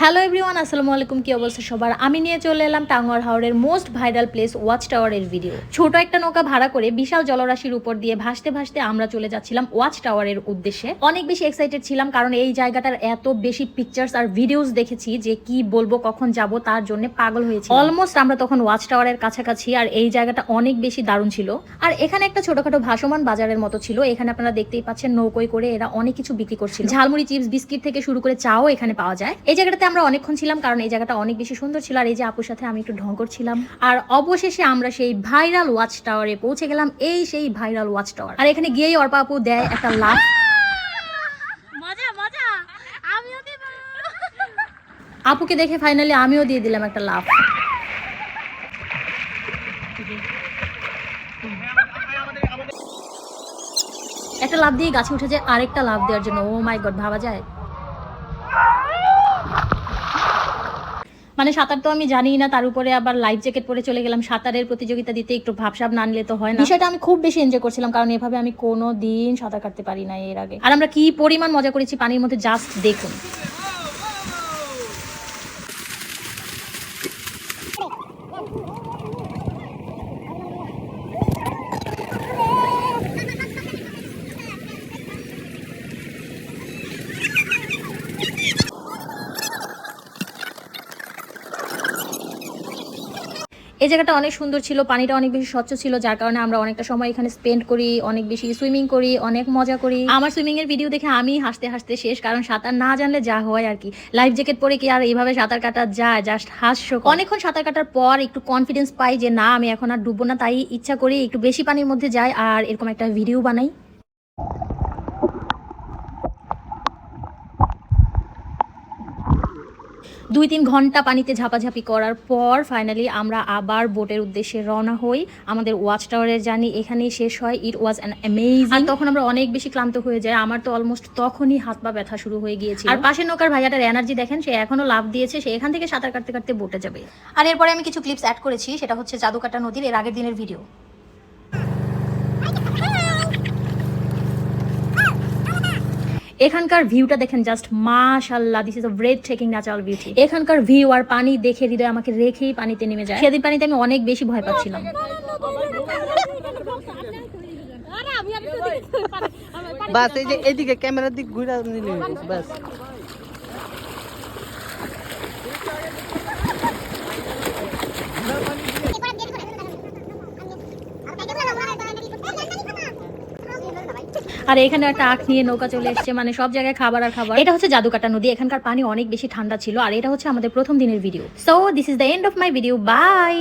Hello everyone আসসালামু আলাইকুম, কি অবস্থা সবার? আমি নিয়ে চলে এলাম টাঙ্গর হাওড়ের মোস্ট ভাইরাল প্লেস ওয়াচ টাওয়ারের ভিডিও ছোট একটা নৌকা ভাড়া করে বিশাল জলরাশির উপর দিয়ে ভাসতে ভাসতে আমরা চলে যাচ্ছিলাম ওয়াচ টাওয়ারের উদ্দেশ্যে। অনেক বেশি এক্সাইটেড ছিলাম কারণ এই জায়গাটার এত বেশি পিকচার্স আর ভিডিওস দেখেছি যে কি বলব, কখন যাব তার জন্য পাগল হয়েছে অলমোস্ট আমরা তখন ওয়াচ টাওয়ারের কাছাকাছি আর এই জায়গাটা অনেক বেশি দারুণ ছিল। আর এখানে একটা ছোটখাটো ভাসমান বাজারের মতো ছিল, এখানে আপনারা দেখতেই পাচ্ছেন নৌকোয় করে এরা অনেক কিছু বিক্রি করছিল। ঝালমুড়ি, চিপস, বিস্কিট থেকে শুরু করে চাও এখানে পাওয়া যায়। এই জায়গাটাতে আমরা অনেকক্ষণ ছিলাম কারণ এই জায়গাটা অনেক বেশি সুন্দর ছিল আর এই যে আপুর সাথে আমি একটু ঢং করছিলাম। আর অবশেষে আমরা সেই ভাইরাল ওয়াচ টাওয়ারে পৌঁছে গেলাম এই সেই ভাইরাল ওয়াচ টাওয়ার আর এখানে গিয়েই অর্পা আপু দেয় একটা লাভ আপুকে দেখে ফাইনালি আমিও দিয়ে দিলাম একটা লাভ একটা লাভ দিয়ে গাছে উঠে যায় আরেকটা লাভ দেওয়ার জন্য ও মাই গড ভাবা যায়? মানে সাঁতার তো আমি জানি না তার উপরে আবার লাইফ জ্যাকেট পরে চলে গেলাম। সাঁতারের প্রতিযোগিতা দিতে একটু ভাবসাব না নিলে তো হয় না। বিষয়টা আমি খুব বেশি এনজয় করছিলাম কারণ এভাবে আমি কোনো দিন সাঁতার কাটতে পারি না এর আগে। আর আমরা কি পরিমাণ মজা করেছি পানির মধ্যে জাস্ট দেখুন। এই জায়গাটা অনেক সুন্দর ছিল, পানিটা অনেক বেশি স্বচ্ছ ছিল, যার কারণে আমরা অনেকটা সময় এখানে স্পেন্ড করি, অনেক বেশি সুইমিং করি, অনেক মজা করি। আমার সুইমিং এর ভিডিও দেখে আমি হাসতে হাসতে শেষ, কারণ সাঁতার না জানলে যা হয় আর কি। লাইফ জ্যাকেট পরে কি আর এইভাবে সাঁতার কাটা যায়? জাস্ট হাস্য অনেকক্ষণ সাঁতার কাটার পর একটু কনফিডেন্স পাই যে, না, আমি এখন আর ডুববো না। তাই ইচ্ছা করি একটু বেশি পানির মধ্যে যাই, আর এরকম একটা ভিডিও বানাই। দুই তিন ঘণ্টা পানিতে ঝাপাঝাপি করার পর ফাইনালি আমরা আবার বোটের উদ্দেশ্যে রওনা হই। আমাদের ওয়াচ টাওয়ারের জার্নি এখানেই শেষ হয়। ইট ওয়াজ অ্যান অ্যামেজিং তখন আমরা অনেক বেশি ক্লান্ত হয়ে যাই। আমার তো অলমোস্ট তখনই হাত পা ব্যথা শুরু হয়ে গিয়েছে আর পাশের নৌকার ভাইয়াটার এনার্জি দেখেন সে এখনও লাভ দিয়েছে সে এখান থেকে সাঁতার কাটতে কাটতে বোটে যাবে। আর এরপরে আমি কিছু ক্লিপস অ্যাড করেছি সেটা হচ্ছে জাদুকাটা নদীর এর আগের দিনের ভিডিও এখানকার ভিউটা দেখেন জাস্ট মাশাল্লাহ this is a breathtaking natural beauty এখানকার ভিউ আর পানি দেখে হৃদয় আমাকে রেখেই পানিতে নেমে যায়। সেদিন পানিতে আমি অনেক বেশি ভয় পাচ্ছিলাম। বাস এই যে এদিকে ক্যামেরার দিক ঘুরে নিলে বাস। আর এখানে একটা আখ নিয়ে নৌকা চলে এসছে মানে সব জায়গায় খাবার আর খাবার। এটা হচ্ছে জাদুকাটা নদী, এখানকার পানি অনেক বেশি ঠান্ডা ছিল, আর এটা হচ্ছে আমাদের প্রথম দিনের video so this is the end of my video bye